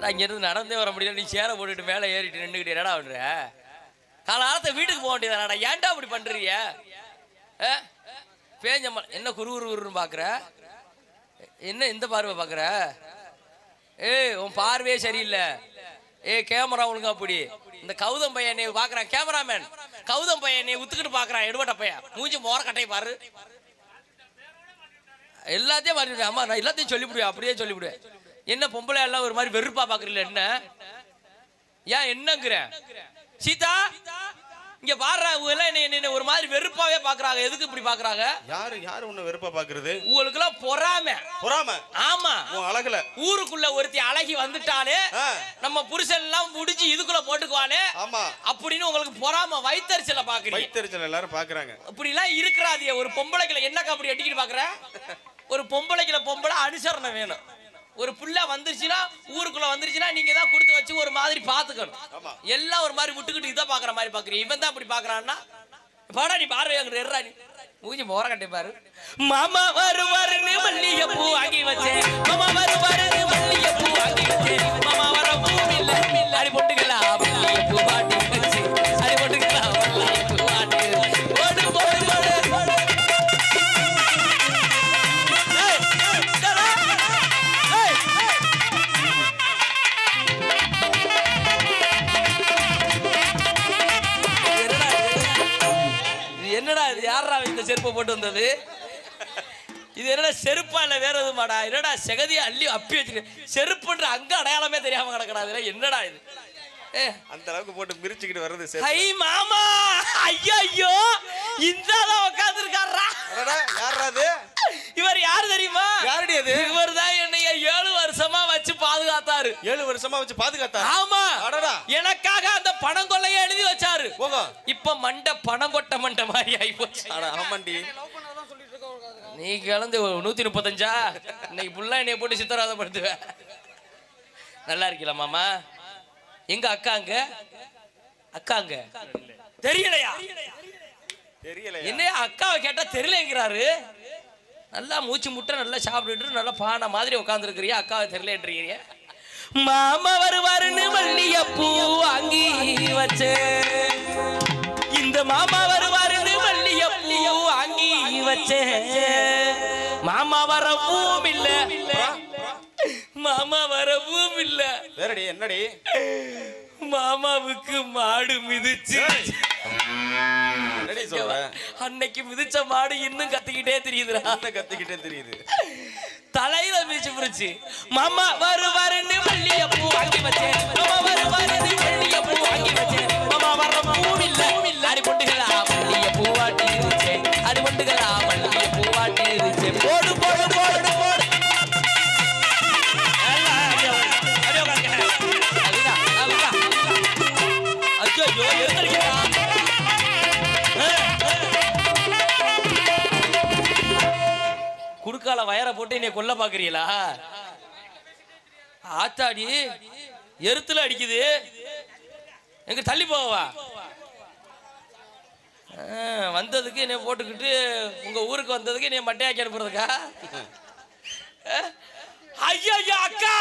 நான் இங்கிருந்து நடந்தே வர முடியல. நீ சேரை போட்டுட்டு மேலே ஏறிட்டு நின்றுக்கிட்டு என்னடா பண்ணுற காலாலத்தை வீட்டுக்கு போக வேண்டியதாடா ஏன்டா அப்படி பண்ணுறீங்க ஆ? பேஞ்ச என்ன குரு குரு குருன்னு பார்க்குற என்ன இந்த பார்வை பார்க்குற ஏய் உன் பார்வையே சரியில்லை. ஏய் கேமரா ஒழுங்கா அப்படி இந்த கௌதம் பையன் என்னை பார்க்குறான் கேமராமேன். கௌதம் பையன் என்னை உத்துக்கிட்டு பார்க்குறான் எடுபட்ட பையன். மூஞ்சி மோர கட்டையை பாரு. எல்லாத்தையும் மாறிடுவேன் அம்மா நான் எல்லாத்தையும் சொல்லிவிடுவேன். அப்படியே சொல்லிவிடுவேன். என்ன பொம்பளை எல்லாம் ஒரு மாதிரி வெறுப்பா பாக்குறீங்களா என்ன? ஏன் என்னங்கிற? சீதா இங்க பாடுற எல்லாம் என்ன ஒரு மாதிரி வெறுப்பாவே பாக்குறாங்க. எதுக்கு இப்படி பாக்குறாங்க? யாரு யாரு உன்னை வெறுப்பா பாக்குறது? உங்களுக்கு எல்லாம் பொறாம. பொறாம? ஆமா. அழகுல. ஊருக்குள்ள ஒருத்தி அழகி வந்துட்டாலே. நம்ம புருஷன் எல்லாம் முடிஞ்சு இதுக்குள்ள போட்டுக்குவானே ஆமா. அப்படின்னு உங்களுக்கு பொறாம வைத்தறிச்சல பாக்குறீங்க. வைத்தறிச்சல் எல்லாரும் பாக்குறாங்க. இப்படி எல்லாம் இருக்கிறாதிய ஒரு பொம்பளைகளை என்னக்கா அப்படி அடிக்கிட்டு பாக்குற? ஒரு பொம்பளைகளை பொம்பளை அனுசரணை வேணும். ஒரு புள்ள வந்துருச்சுன்னா ஊருக்குள்ள வந்துருச்சுன்னா நீங்க தான் கொடுத்து வச்சு ஒரு மாதிரி பாத்துக்கணும். எல்லாம் ஒரு மாதிரி விட்டுக்கிட்டு இதை பாக்குற மாதிரி பாக்குறீங்க இவன் தான் அப்படி பாக்குறான்னா பாடா நீ பார்வை அங்க எர்றா நீ. மூஞ்சி மோர கட்டை பாரு மாமா வருவாருன்னு மல்லிகை பூ வாங்கி வச்சேன். மாமா செருப்பை போட்டு வந்தது. இது என்னடா செருப்பா இல்ல வேற எதுமாடா? என்னடா செகதியை அள்ளி அப்பி வச்சிருக்க செருப்புன்ற அங்க அடையாளமே தெரியாம கிடக்கடா இதெல்லாம் என்னடா இது? அந்த அளவுக்கு போட்டு மிரிச்சுக்கிட்டு வர்றது ஹை மாமா! ஐயோ ஐயோ இந்த உட்கார்ந்து இருக்காரா அது? இவர் யார் தெரியுமா? யாருடி அது? இவர் தான் என்னைய ஏழு வருஷமா வச்சு பாதுகாத்தாரு. ஏழு வருஷமா வச்சு பாதுகாத்தா ஆமா. அடடா. எனக்காக பணம் கொள்ளைய எழுதி வச்சாரு. இப்ப மண்டை பணம் கொட்ட மண்டை மாதிரி ஆகி போச்சு அட ஆமாண்டி. நீ கிளந்து நூத்தி முப்பத்தஞ்சா? இன்னைக்கு புல்லா என்னைய போட்டு சித்தராதப்படுத்துவேன் நல்லா இருக்கீங்களா மாமா? எங்க அக்காங்க அக்காங்க தெரியலையா? தெரியல என்னையா அக்காவை கேட்டா தெரியலங்கிறாரு. நல்லா மூச்சு முட்டை நல்லா சாப்பிட்டுட்டு நல்லா பானை மாதிரி உட்காந்துருக்கிறியா அக்காவை தெரியலன்றீங்க மாமா வருவாருன்னு மல்லிகைப்பூ வாங்கி. வச்சேன் இந்த மாமா வருவாருன்னு மல்லிகைப்பூ வாங்கி வச்சேன் மாமா வரவும் இல்ல. மாமா வரவும் இல்ல. வேறடி என்னடி? மாமாவுக்கு மாடு மிதிச்சு. அன்னைக்கு மிதிச்ச மாடு இன்னும் கத்திக்கிட்டே தெரியுதுடா. கத்திக்கிட்டே தெரியுது. தலையில மிதிச்சு புடிச்சு. மாமா வருவாருன்னு மல்லிகை பூ வாங்கி வச்சேன். மாமா வருவாருன்னு மல்லிகை பூ வாங்கி வச்சேன். குடுக்கால வயரை போட்டு என்னை கொல்ல பாக்குறீங்களா ஆத்தாடி எருத்துல அடிக்குது. எங்க தள்ளி போவா வந்ததுக்கு என்னை போட்டுக்கிட்டு உங்க ஊருக்கு வந்ததுக்கு என்னை மட்டையாக்கி அனுப்புறதுக்கா? ஐயோ அக்கா!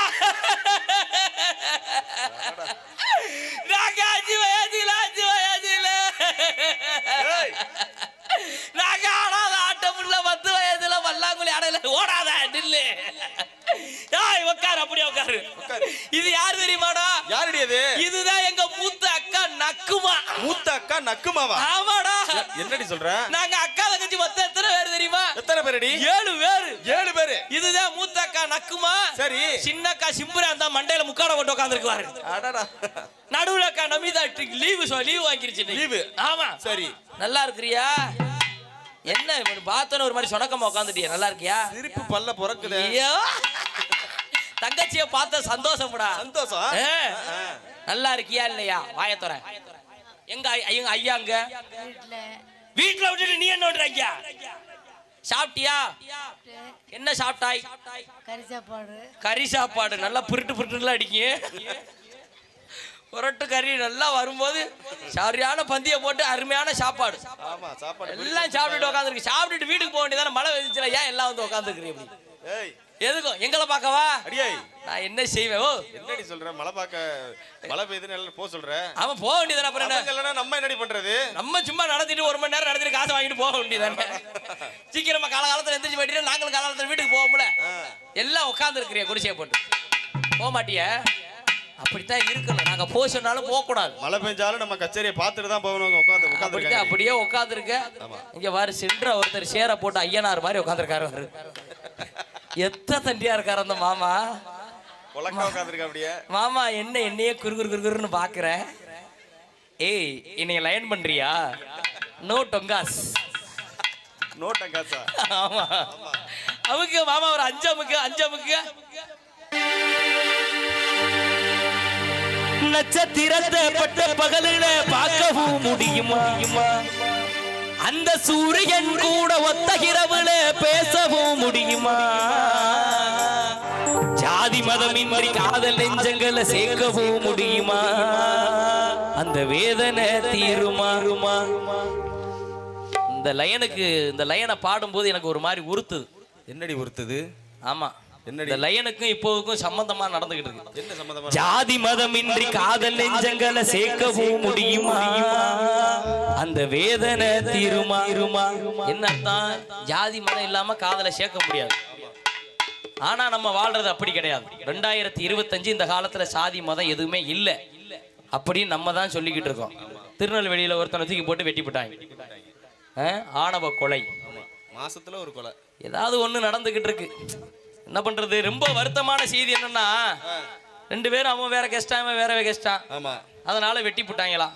நாங்க அஞ்சு வயசுல இது யார் தெரியுமாடா? யாருடி அது? இதுதான் எங்க மூத்த அக்கா நக்குமா. மூத்த அக்கா நக்குமாவா? ஆமாடா. என்னடி சொல்ற? நாங்க அக்கா தங்கச்சி மொத்தம் எத்தனை பேர் தெரியுமா? எத்தனை பேருடி? ஏழு பேரு. ஏழு பேரு. இதுதான் மூத்த அக்கா நக்குமா? சரி. சின்ன அக்கா சிம்புரா அந்த மண்டையில முக்காட போட்டு உட்காந்துருக்குவாரு அடடா. நடுவுல அக்கா நமிதா லீவு லீவு வாங்கிருச்சு. லீவு. ஆமா. சரி. நல்லா இருக்கிறியா? என்ன பார்த்தோன்னு ஒரு மாதிரி சொடக்கமா உட்காந்துட்டியா நல்லா இருக்கியா? சிரிப்பு பல்ல பிறக்குது. ஐயோ. தங்கச்சிய பார்த்த சந்தோஷம்டா. சந்தோஷம். நல்லா இருக்கியா இல்லையா? வாயத்துற எங்க ஐ- எங்க ஐயாங்க வீட்டில் வீட்டுல விட்டுட்டு நீ என்ன பண்றீங்க சாப்பிட்டியா? என்ன சாப்பிட்டாய்? கறி சாப்பாடு. கறி சாப்பாடு. நல்லா புருட்டு புருட்டுலாம் அடிக்கும் புரட்டு கறி நல்லா வரும்போது சரியான பந்திய போட்டு அருமையான சாப்பாடு. ஆமா சாப்பாடு எல்லாம் சாப்பிட்டுட்டு உட்காந்துருக்கு. சாப்பிட்டுட்டு வீட்டுக்கு போக வேண்டியதானே? மழை வெதிச்சுல ஏன் எல்லாம் வந்து உட்காந்துருக்கிறீங்க எதுக்கும் எங்களை பார்க்கவா? அடியே. நான் என்ன செய்வேன்? ஓ. என்னடி சொல்ற? மழை பார்க்க மழை பெய்யுதுன்னு போக சொல்ற. அவன் போக வேண்டியதானே அப்புறம் என்ன? நம்ம என்னடி பண்றது? நம்ம சும்மா நடத்திட்டு ஒரு மணி நேரம் நடத்திட்டு காசை வாங்கிட்டு போக வேண்டியதானே சீக்கிரமா காலகாலத்துல எந்திரிச்சு போயிட்டு நாங்களும் காலகாலத்துல வீட்டுக்கு போவோம்ல? எல்லாம் உட்கார்ந்து இருக்கிறிய குடிசையை போட்டு. போக மாட்டிய? அப்படித்தான் இருக்கணும். நாங்க போக சொன்னாலும் போக கூடாது. மழை பெஞ்சாலும் நம்ம கச்சேரியை பார்த்துட்டு தான் போகணும். உட்காந்து உட்காந்து அப்படியே உட்காந்துருக்க இங்க வாரு சென்ற ஒருத்தர் சேர போட்டு ஐயனார் மாதிரி உட்காந்துருக்காரு எத்த தண்டியா இருக்காரு அந்த மாமா? மாமா என்ன என்னையே குறு குறு குறு குறுன்னு பாக்குற ஏய் என்னைய லைன் பண்றியா? நோ டொங்காஸ் நோட்டை காசா ஆமா. அமுக்கு மாமா ஒரு அஞ்சு அமுக்கு அஞ்சு அமுக்கு. நட்சத்திரத்தை பட்ட பகலில பார்க்கவும் முடியுமா? அந்த சூரியன் கூட ஒத்த இரவுல பேசவும் முடியுமா? ஜாதி மதம் இன்றி காதல் நெஞ்சங்களை சேர்க்கவும் முடியுமா? அந்த வேதனை தீருமாறுமா இந்த லயனுக்கு இந்த லயனை பாடும்போது எனக்கு ஒரு மாதிரி உறுத்துது. என்னடி உறுத்துது? ஆமா? இந்த லயனுக்கும் இப்போவுக்கும் சம்பந்தமா நடந்துகிட்டு இருக்கு. என்ன சம்மந்தமா ஜாதி மதமின்றி காதல் நெஞ்சங்களை சேர்க்கவும் முடியுமா? அந்த வேதனை தீருமா? என்ன அர்த்தம் ஜாதி மதம் இல்லாம காதலை சேர்க்க முடியாது. ஆனா நம்ம வாழ்றது அப்படி கிடையாது. ரெண்டாயிரத்தி இருபத்தஞ்சு இந்த காலத்துல சாதி மதம் எதுவுமே இல்ல. அப்படின்னு நம்ம தான் சொல்லிக்கிட்டு இருக்கோம். திருநெல்வேலியில ஒருத்தனை தூக்கி போட்டு வெட்டி போட்டாங்க. ஆ? ஆணவ கொலை. மாசத்துல ஒரு கொலை. ஏதாவது ஒண்ணு நடந்துகிட்டு இருக்கு. என்ன பண்றது? ரொம்ப வருத்தமான செய்தி என்னன்னா ரெண்டு பேரும் அவன் வேற கெஸ்டா அவன் வேற கெஸ்டா ஆமா. அதனால வெட்டி போட்டாங்களாம்